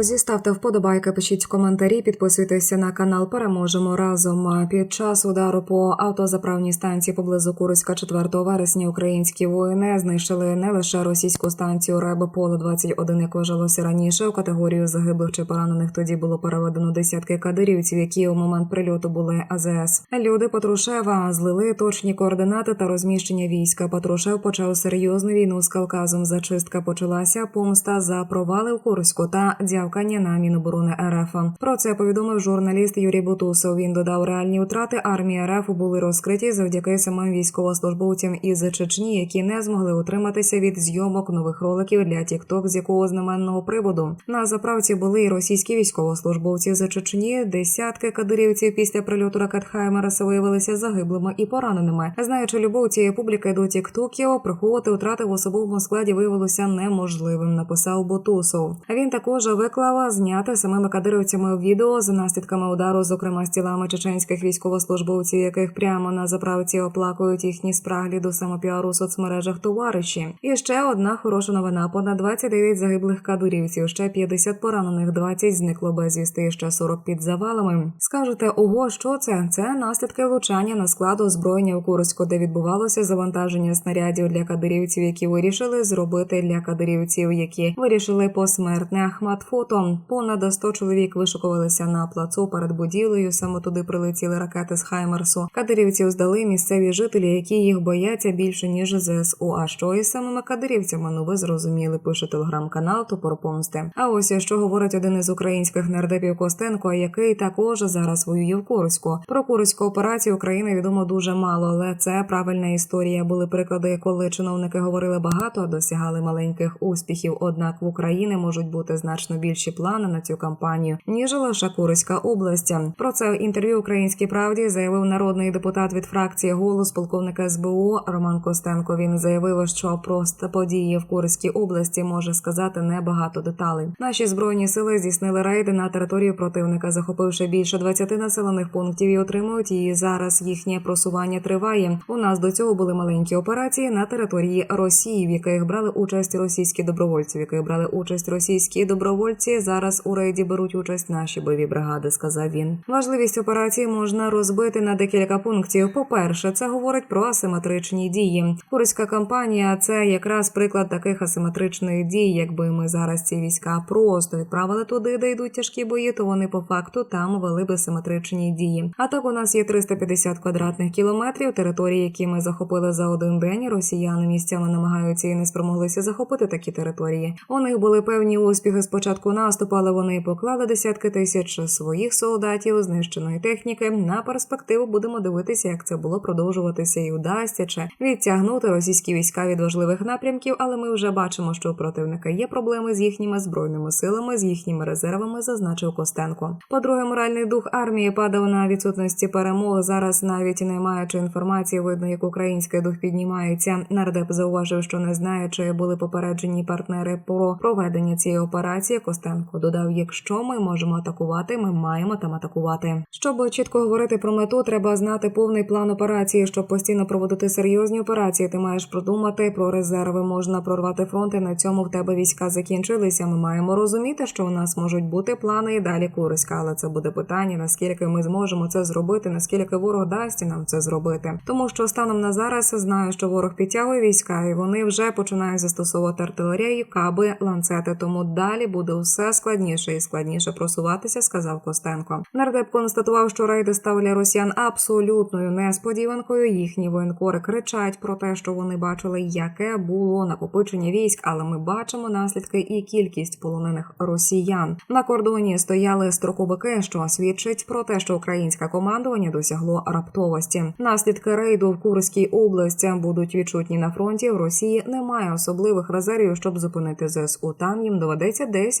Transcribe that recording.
Друзі, ставте вподобайки, пишіть коментарі, підписуйтеся на канал. Переможемо разом. Під час удару по автозаправній станції поблизу Курська 4 вересня українські воїни знищили не лише російську станцію Реби Поле 21, як вважалося раніше. У категорію загиблих чи поранених тоді було переведено десятки кадирівців, які у момент прильоту були АЗС. Люди Патрушева злили точні координати та розміщення війська. Патрушев почав серйозну війну з Кавказом. Зачистка почалася. Помста за провали в Курську та дзявкання на Міноборони РФ. Про це повідомив журналіст Юрій Бутусов. Він додав реальні втрати армії РФ були розкриті завдяки самим військовослужбовцям із Чечні, які не змогли утриматися від зйомок нових роликів для TikTok з якого знаменного приводу. На заправці були і російські військовослужбовці з Чечні. Десятки кадирівців після прильоту ракет Хаймерса виявилися загиблими і пораненими. Знаючи любов цієї публіки до тіктоків, приховувати втрати в особовому складі виявилося неможливим. Написав Бутусов. Він також виклав зняти самими кадировцями відео з наслідками удару, зокрема з тілами чеченських військовослужбовців, яких прямо на заправці оплакують їхні спраглі до самопіару у соцмережах товариші. І ще одна хороша новина: понад 29 загиблих кадурівців, ще 50 поранених, 20 зникло безвісти, ще 40 під завалами. Скажете, ого, що це? Це наслідки влучання на склад озброєння у Курську, де відбувалося завантаження снарядів для кадирівців, які вирішили зробити для кадирівців, які вирішили посмертне Ахмат фото. Понад 100 чоловік вишукувалися на плацу перед будівлею. Саме туди прилетіли ракети з Хаймерсу. Кадирівців здали місцеві жителі, які їх бояться більше ніж ЗСУ. А що із самими кадирівцями? Ну ви зрозуміли, пише телеграм-канал Топор Помсти. А ось що говорить один із українських нардепів Костенко, який також зараз воює в Курську. Про курську операцію України відомо дуже мало, але це правильна історія. Були приклади, коли чиновники говорили багато, а досягали маленьких успіхів. Однак в Україні можуть бути значно більші плани на цю кампанію, ніж лише Курська область. Про це в інтерв'ю Українській правді заявив народний депутат від фракції голос полковника СБУ Роман Костенко. Він заявив, що просто події в Курській області може сказати небагато деталей. Наші збройні сили здійснили рейди на територію противника, захопивши більше 20 населених пунктів і отримують її. Зараз їхнє просування триває. У нас до цього були маленькі операції на території Росії, в яких брали участь російські добровольці, в яких брали участь російські добровольці. Зараз у рейді беруть участь наші бойові бригади. Сказав він. Важливість операції можна розбити на декілька пунктів. По перше, це говорить про асиметричні дії. Курська кампанія це якраз приклад таких асиметричних дій. Якби ми зараз ці війська просто відправили туди, де йдуть тяжкі бої, то вони по факту там вели би симетричні дії. А так у нас є 350 квадратних кілометрів території, які ми захопили за один день. Росіяни місцями намагаються і не спромоглися захопити такі території. У них були певні успіхи спочатку наступу, але вони поклали десятки тисяч своїх солдатів, знищеної техніки. На перспективу будемо дивитися, як це було продовжуватися і вдасться чи відтягнути російські війська від важливих напрямків. Але ми вже бачимо, що у противника є проблеми з їхніми збройними силами, з їхніми резервами, зазначив Костенко. По-друге, моральний дух армії падав на відсутності перемоги. Зараз навіть не маючи інформації, видно, як український дух піднімається. Нардеп зауважив, що не знає, чи були попереджені партнери про проведення цієї операції. Костенко додав: якщо ми можемо атакувати, ми маємо там атакувати. Щоб чітко говорити про мету, треба знати повний план операції. Щоб постійно проводити серйозні операції, ти маєш продумати про резерви. Можна прорвати фронт, і на цьому в тебе війська закінчилися. Ми маємо розуміти, що у нас можуть бути плани і далі Курська, але це буде питання, наскільки ми зможемо це зробити, наскільки ворог дасть нам це зробити. Тому що станом на зараз знаю, що ворог підтягує війська, і вони вже починають застосовувати артилерію, каби, ланцети. Тому далі буде все складніше і складніше просуватися, сказав Костенко. Нардеп констатував, що рейди ставили росіян абсолютною несподіванкою. Їхні воєнкори кричать про те, що вони бачили, яке було накопичення військ, але ми бачимо наслідки і кількість полонених росіян. На кордоні стояли строковики, що свідчить про те, що українське командування досягло раптовості. Наслідки рейду в Курській області будуть відчутні на фронті. В Росії немає особливих резервів, щоб зупинити ЗСУ. Там їм доведеться десь